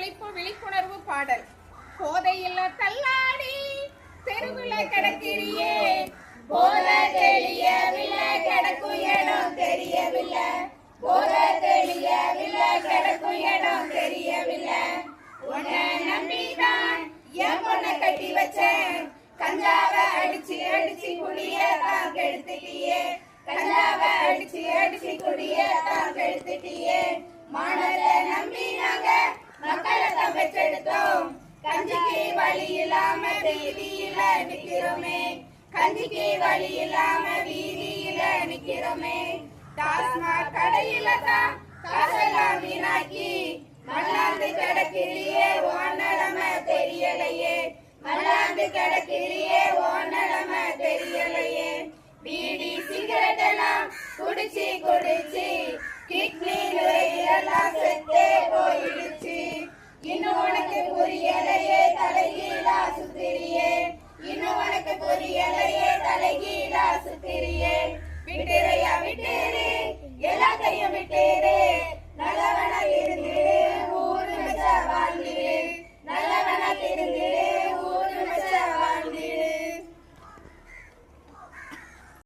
ஒழிப்பு விழிப்புணர்வு பாடல். போதையில் தள்ளாடி தெருவில் கிடக்கிறியே. போத தெரியவில்லை கிடக்கும் இடம் தெரியவில்லை. போத தெரியவில்லை கிடக்கும் இடம் தெரியவில்லை. உன்னை நம்பிதான் என் பொண்ணை கட்டி வச்சேன். கஞ்சாவை அடிச்சு அடிச்சு குடிய தான் கெடுத்துட்டியே. கஞ்சாவை அடிச்சு அடிச்சு குடிய தான் கெடுத்துட்டியே. மான வழி இல்லாம வீதியில நிக்கிறோமே. கஞ்சிக்கு வழி இல்லாம வீதியில நிக்கிறோமே. டாஸ்மாக் கடையில தான் காசெல்லாம் வீணாக்கி. மல்லாந்து கிடக்கிறியே உன் நிலம தெரியலையே. மல்லாந்து கிடக்கிறியே உன் நிலம தெரியலையே. பீடி சிகரெட் எல்லாம் குடிச்சு குடிச்சு கிட்னி